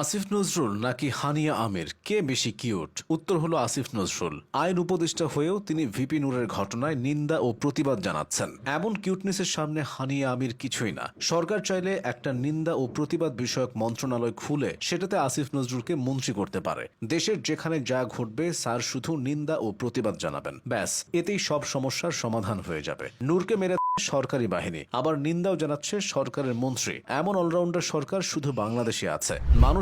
আসিফ নজরুল নাকি হানিয়া আমির? কে বেশি কিউট? উত্তর হলো আসিফ নজরুল। আইন উপদেষ্টা হয়েও তিনি ভিপি নূরের ঘটনায় নিন্দা ও প্রতিবাদ জানাচ্ছেন। এমন কিউটনেসের সামনে হানিয়া আমির কিছুই না। সরকার চাইলে একটা নিন্দা ও প্রতিবাদ বিষয়ক মন্ত্রণালয় খুলে সেটাতে আসিফ নজরুলকে মন্ত্রী করতে পারে। দেশের যেখানে যা ঘটবে স্যার শুধু নিন্দা ও প্রতিবাদ জানাবেন। ব্যাস, এতেই সব সমস্যার সমাধান হয়ে যাবে। নূরকে মেরে সরকারি বাহিনী। আবার নিন্দাও জানাচ্ছে সরকারের মন্ত্রী। এমন অলরাউন্ডার সরকার শুধু বাংলাদেশে আছে।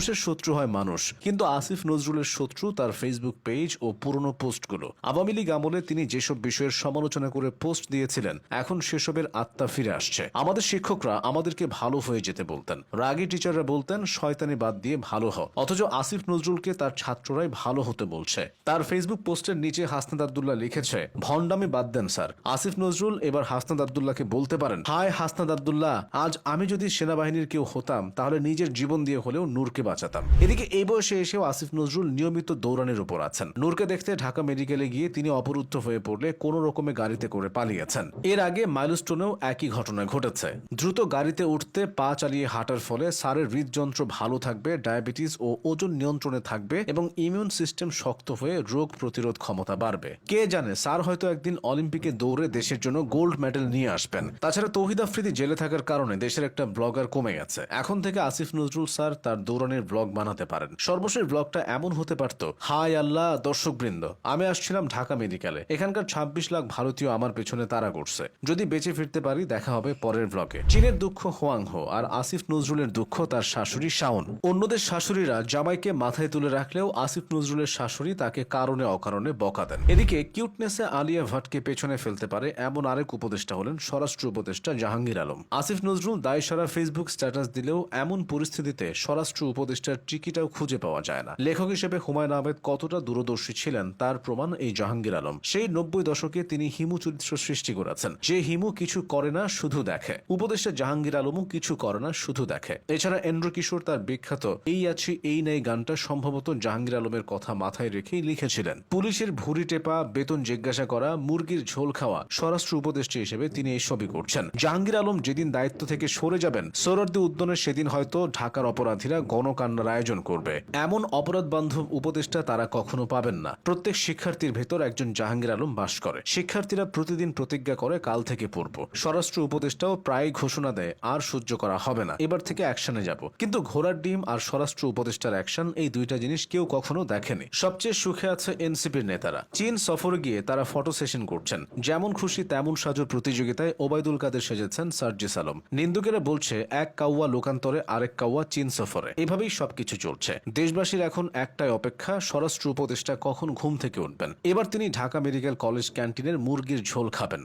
মানুষের শত্রু হয় মানুষ। কিন্তু আসিফ নজরুলের শত্রু তার ফেসবুক পেজ ও পুরনো পোস্টগুলো আওয়ামী লীগ আমলে তিনি যেসব বিষয়ের সমালোচনা করে পোস্ট দিয়েছিলেন, এখন সেসবের আত্মা ফিরে আসছে। আমাদের শিক্ষকরা আমাদেরকে ভালো হয়ে যেতে বলতেন। রাগী টিচাররা বলতেন, শয়তানি বাদ দিয়ে ভালো হ অথচ আসিফ নজরুলকে তার ছাত্ররাই ভালো হতে বলছে। তার ফেসবুক পোস্টের নিচে হাসনাদ আবদুল্লাহ লিখেছে, ভণ্ডামি বাদ দেন, স্যার। আসিফ নজরুল এবার হাসনাদ আবদুল্লাহকে বলতে পারেন, হায় হাসনাদ আবদুল্লাহ, আজ আমি যদি সেনাবাহিনীর কেউ হতাম, তাহলে নিজের জীবন দিয়ে হলেও নূরকে বাঁচাতাম। এদিকে এই বয়সে এসেও আসিফ নজরুল নিয়মিত দৌড়ানের উপর আছেন। নূরকে দেখতে ঢাকা মেডিকেলে গিয়ে তিনি অপরুদ্ধ হয়ে পড়লে কোনো রকমে গাড়িতে করে পালিয়েছেন। এর আগে মাইলস্টোনেও একই ঘটনা ঘটেছে। দ্রুত গাড়িতে উঠতে পা চালিয়ে হাঁটার ফলে সারের হৃদযন্ত্র ভালো থাকবে, ডায়াবেটিস ও ওজন নিয়ন্ত্রণে থাকবে এবং ইমিউন সিস্টেম শক্ত হয়ে রোগ প্রতিরোধ ক্ষমতা বাড়বে। কে জানে স্যার হয়তো একদিন অলিম্পিকে দৌড়ে দেশের জন্য গোল্ড মেডেল নিয়ে আসবেন। তাছাড়া তৌহিদ আফ্রিদি জেলে থাকার কারণে দেশের একটা ব্লগার কমে গেছে। এখন থেকে আসিফ নজরুল স্যার তার দৌড়ানের ব্লগ বানাতে পারেন। সর্বশেষ ব্লগটা এমন হতে পারত, হাই আল্লাহ, দর্শকবৃন্দ। আমি আসছিলাম ঢাকা মেডিকেলে। এখানকার ছাব্বিশ লাখ ভারতীয় আমার পেছনে তারা করছে যদি বেঁচে ফিরতে পারি, দেখা হবে পরের ব্লগে চীনের দুঃখ হোয়াংহো আর আসিফ নজরুলের দুঃখ তার শাশুড়ি শাওন। অন্যদের শাশুড়িরা জামাইকে মাথায় তুলে রাখলেও আসিফ নজরুলের শাশুড়ি তাকে কারণে অকারণে বকা দেন। এদিকে কিউটনেসে আলিয়া ভাটকে পেছনে ফেলতে পারে এমন আরেক উপদেষ্টা হলেন স্বরাষ্ট্র উপদেষ্টা জাহাঙ্গীর আলম। আসিফ নজরুল দায় সারা ফেসবুক স্ট্যাটাস দিলেও এমন পরিস্থিতিতে স্বরাষ্ট্র উপদেষ্টার টিকিটাও খুঁজে পাওয়া যায় না। লেখক হিসেবে হুমায়ুন আহমেদ কতটা দূরদর্শী ছিলেন তার প্রমাণ এই জাহাঙ্গীর আলম। সেই নব্বই দশকে তিনি হিমু চরিত্র সৃষ্টি করেছেন। যে হিমু কিছু করে না, শুধু দেখে। উপদেষ্টা জাহাঙ্গীর আলমও কিছু করে না, শুধু দেখে। এছাড়া এন্দ্র কিশোর তার বিখ্যাত এই আছি, এই নেই গানটা সম্ভবত জাহাঙ্গীর আলমের কথা মাথায় রেখেই লিখেছিলেন। পুলিশের ভুরি টেপা, বেতন জিজ্ঞাসা করা, মুরগির ঝোল খাওয়া, স্বরাষ্ট্র উপদেষ্টা হিসেবে তিনি এইসবই করছেন। জাহাঙ্গীর আলম যেদিন দায়িত্ব থেকে সরে যাবেন সোহরার্দি উদ্যানের সেদিন হয়তো ঢাকার অপরাধীরা গণকান্নার আয়োজন করবে। এমন অপরাধ বান্ধব উপদেষ্টা তারা কখনো পাবেন না। প্রত্যেক শিক্ষার্থীর ভেতর একজন জাহাঙ্গীর আলম বাস করে। শিক্ষার্থীরা প্রতিদিন প্রতিজ্ঞা করে কাল থেকে পড়ব। স্বরাষ্ট্র উপদেষ্টাও প্রায় ঘোষণা দেয়, আর সহ্য করা হবে না। এবার থেকে অ্যাকশনে যাব। কিন্তু ঘোড়ার ডিম আর স্বরাষ্ট্র উপদেষ্টার অ্যাকশন এই দুইটা জিনিস কেউ কখনো দেখেনি। সবচেয়ে সুখে আছে এনসিপির নেতারা। চীন সফরে গিয়ে তারা ফটো সেশন করছেন। যেমন খুশি তেমন সাজো প্রতিযোগিতায় ওবায়দুল কাদের সেজেছেন সার্জিস আলম। নিন্দুকেরা বলছে, এক কাউয়া লোকান্তরে আরেক কাউয়া চীন সফরে। এভাবেই সবকিছু চলছে। দেশবাসীর এখন একটাই অপেক্ষা, স্বরাষ্ট্র উপদেষ্টা কখন ঘুম থেকে উঠবেন? এবার তিনি ঢাকা মেডিকেল কলেজ ক্যান্টিনের মুরগির ঝোল খাবেন।